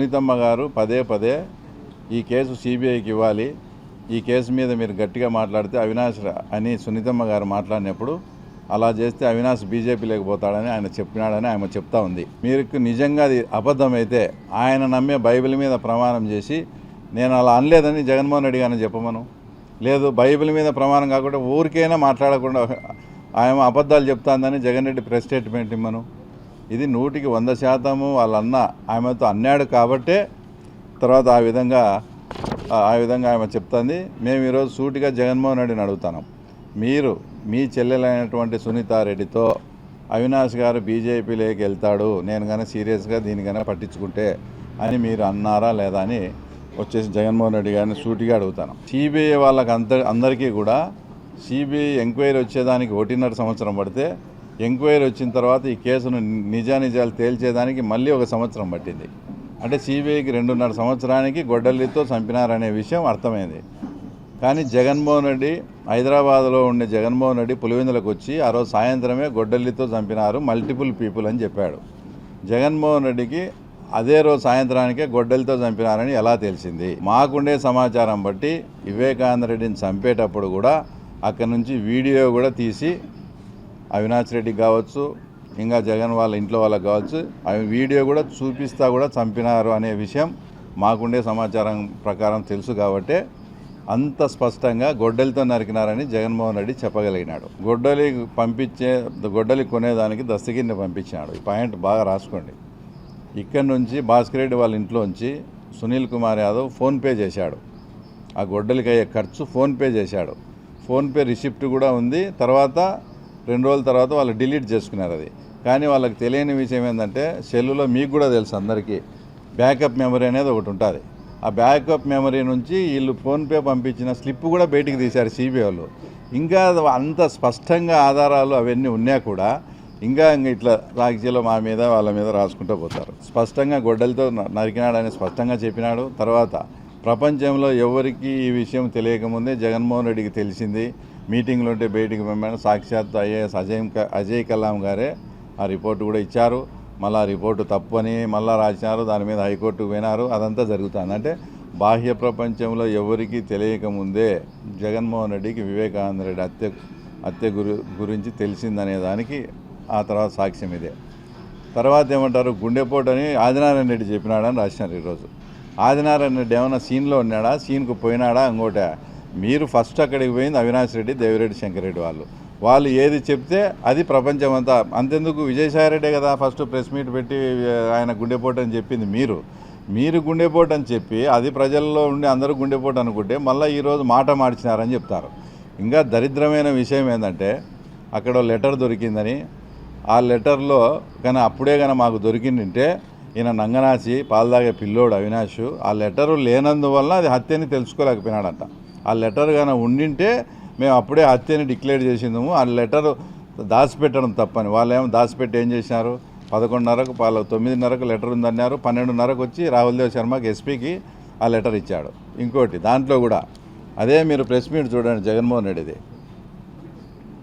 సునీతమ్మ గారు పదే పదే ఈ కేసు సిబిఐకి ఇవ్వాలి. ఈ కేసు మీద మీరు గట్టిగా మాట్లాడితే అవినాష్ అని సునీతమ్మ గారు మాట్లాడినప్పుడు అలా చేస్తే అవినాష్ బీజేపీ లేకపోతాడని ఆయన చెప్పినాడని ఆమె చెప్తా ఉంది. మీరు నిజంగా అది అబద్ధమైతే ఆయన నమ్మే బైబిల్ మీద ప్రమాణం చేసి నేను అలా అనలేదని జగన్మోహన్ రెడ్డి గారిని చెప్పమను. లేదు బైబిల్ మీద ప్రమాణం కాకుండా ఊరికైనా మాట్లాడకుండా ఆయన అబద్ధాలు చెప్తాందని జగన్ రెడ్డి ప్రెస్ స్టేట్మెంట్ ఇమ్మను. ఇది నూటికి వంద శాతము వాళ్ళన్న ఆమెతో అన్నాడు కాబట్టే తర్వాత ఆ విధంగా ఆ- విధంగా ఆమె చెప్తుంది మేము ఈరోజు సూటిగా జగన్మోహన్ రెడ్డిని అడుగుతున్నాం. మీరు మీ చెల్లెలైనటువంటి సునీతారెడ్డితో అవినాష్ గారు బీజేపీలోకి వెళ్తాడు నేను కానీ సీరియస్గా దీనికైనా పట్టించుకుంటే అని మీరు అన్నారా లేదా అని వచ్చేసి జగన్మోహన్ రెడ్డి గారిని సూటిగా అడుగుతాను. సిబిఐ వాళ్ళకి అంత అందరికీ కూడా సిబిఐ ఎంక్వైరీ వచ్చేదానికి ఒకటిన్నర సంవత్సరం పడితే ఎంక్వైరీ వచ్చిన తర్వాత ఈ కేసును నిజానిజాలు తేల్చేదానికి మళ్ళీ ఒక సంవత్సరం పట్టింది. అంటే సిబిఐకి రెండున్నర సంవత్సరానికి గొడ్డలితో చంపినారనే విషయం అర్థమైంది. కానీ జగన్మోహన్ రెడ్డి హైదరాబాద్లో ఉండే జగన్మోహన్ రెడ్డి పులివెందులకు వచ్చి ఆ రోజు సాయంత్రమే గొడ్డలితో చంపినారు మల్టిపుల్ పీపుల్ అని చెప్పాడు. జగన్మోహన్ రెడ్డికి అదే రోజు సాయంత్రానికే గొడ్డలితో చంపినారని ఎలా తెలిసింది? మాకుండే సమాచారం బట్టి వివేకానంద రెడ్డిని చంపేటప్పుడు కూడా అక్కడి నుంచి వీడియో కూడా తీసి అవినాష్ రెడ్డి కావచ్చు ఇంకా జగన్ వాళ్ళ ఇంట్లో వాళ్ళకి కావచ్చు అవి వీడియో కూడా చూపిస్తా కూడా చంపినారు అనే విషయం మాకుండే సమాచారం ప్రకారం తెలుసు కాబట్టి అంత స్పష్టంగా గొడ్డలితో నరికినారని జగన్మోహన్ రెడ్డి చెప్పగలిగినాడు. గొడ్డలి పంపించే గొడ్డలి కొనేదానికి దస్తగిరిని పంపించినాడు. ఈ పాయింట్ బాగా రాసుకోండి. ఇక్కడి నుంచి భాస్కర్ రెడ్డి వాళ్ళ ఇంట్లోంచి సునీల్ కుమార్ యాదవ్ ఫోన్పే చేశాడు. ఆ గొడ్డలికి అయ్యే ఖర్చు ఫోన్పే చేశాడు. ఫోన్పే రిసిప్ట్ కూడా ఉంది. తర్వాత రెండు రోజుల తర్వాత వాళ్ళు డిలీట్ చేసుకున్నారు అది. కానీ వాళ్ళకి తెలియని విషయం ఏంటంటే సెల్లులో మీకు కూడా తెలుసు అందరికీ బ్యాకప్ మెమరీ అనేది ఒకటి ఉంటుంది. ఆ బ్యాకప్ మెమరీ నుంచి వీళ్ళు ఫోన్పే పంపించిన స్లిప్ కూడా బయటికి తీశారు సిబిఐ వాళ్ళు. ఇంకా అంత స్పష్టంగా ఆధారాలు అవన్నీ ఉన్నా కూడా ఇంకా ఇంకా ఇట్లా రాజకీయాలు మా మీద వాళ్ళ మీద రాసుకుంటూ పోతారు. స్పష్టంగా గొడ్డలతో నరికినాడని స్పష్టంగా చెప్పినాడు. తర్వాత ప్రపంచంలో ఎవరికి ఈ విషయం తెలియకముందే జగన్మోహన్ రెడ్డికి తెలిసింది. మీటింగ్లో ఉంటే బయటికి పంపాను. సాక్షాత్ ఐఏఎస్ అజయ్ క- అజయ్ కలాం గారే ఆ రిపోర్టు కూడా ఇచ్చారు. మళ్ళీ ఆ రిపోర్టు తప్పని మళ్ళీ రాసినారు. దాని మీద హైకోర్టుకు పోయినారు. అదంతా జరుగుతుంది. అంటే బాహ్య ప్రపంచంలో ఎవరికి తెలియకముందే జగన్మోహన్ రెడ్డికి వివేకానంద రెడ్డి హత్య హత్య గురి గురించి తెలిసిందనే దానికి ఆ తర్వాత సాక్ష్యం ఇదే. తర్వాత ఏమంటారు? గుండెపోటు అని ఆదినారాయణ రెడ్డి చెప్పినాడని రాసినారు ఈరోజు. ఆదినారాయణ రెడ్డి ఏమైనా సీన్లో ఉన్నాడా? సీన్కు పోయినాడా? ఇంకోట మీరు ఫస్ట్ అక్కడికి పోయింది అవినాష్ రెడ్డి దేవిరెడ్డి శంకరెడ్డి వాళ్ళు. వాళ్ళు ఏది చెప్తే అది ప్రపంచం అంతా అంతెందుకు విజయసాయి రెడ్డే కదా ఫస్ట్ ప్రెస్ మీట్ పెట్టి ఆయన గుండెపోటు అని చెప్పింది మీరు. మీరు గుండెపోటు అని చెప్పి అది ప్రజల్లో ఉండి అందరూ గుండెపోటు అనుకుంటే మళ్ళీ ఈరోజు మాట మార్చినారని చెప్తారు. ఇంకా దరిద్రమైన విషయం ఏంటంటే అక్కడ లెటర్ దొరికిందని. ఆ లెటర్లో కానీ అప్పుడే కానీ మాకు దొరికిందంటే ఈయన నంగనాచి పాల్దాగే పిల్లోడు అవినాష్ ఆ లెటరు లేనందువల్ల అది హత్యని తెలుసుకోలేకపోయినాడంట. ఆ లెటర్ కానీ ఉండింటే మేము అప్పుడే హత్యని డిక్లేర్ చేసిందాము. ఆ లెటర్ దాచిపెట్టడం తప్పని. వాళ్ళు ఏమో దాచిపెట్టి ఏం చేసినారు? పదకొండున్నరకు వాళ్ళ తొమ్మిదిన్నరకు లెటర్ ఉందన్నారు. పన్నెండున్నరకు వచ్చి రాహుల్ దేవ్ శర్మకి ఎస్పీకి ఆ లెటర్ ఇచ్చాడు. ఇంకోటి దాంట్లో కూడా అదే మీరు ప్రెస్ మీట్ చూడండి జగన్మోహన్ రెడ్డిది.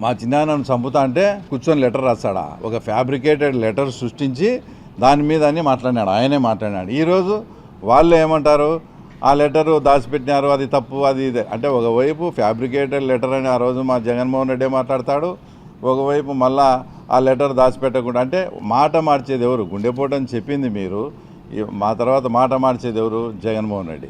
మా చిన్నాన్నను చంపుతా అంటే కూర్చొని లెటర్ రాస్తాడా? ఒక ఫ్యాబ్రికేటెడ్ లెటర్ సృష్టించి దాని మీద అని మాట్లాడినాడు. ఆయనే మాట్లాడినాడు. ఈరోజు వాళ్ళు ఏమంటారు? ఆ లెటరు దాచిపెట్టినారు అది తప్పు అది ఇది. అంటే ఒకవైపు ఫ్యాబ్రికేటెడ్ లెటర్ అని ఆ రోజు మా జగన్మోహన్ రెడ్డి మాట్లాడతాడు ఒకవైపు మళ్ళా ఆ లెటర్ దాచిపెట్టకుండా అంటే మాట మార్చేది ఎవరు? గుండెపోటు అని చెప్పింది మీరు. మా తర్వాత మాట మార్చేది ఎవరు? జగన్మోహన్ రెడ్డి.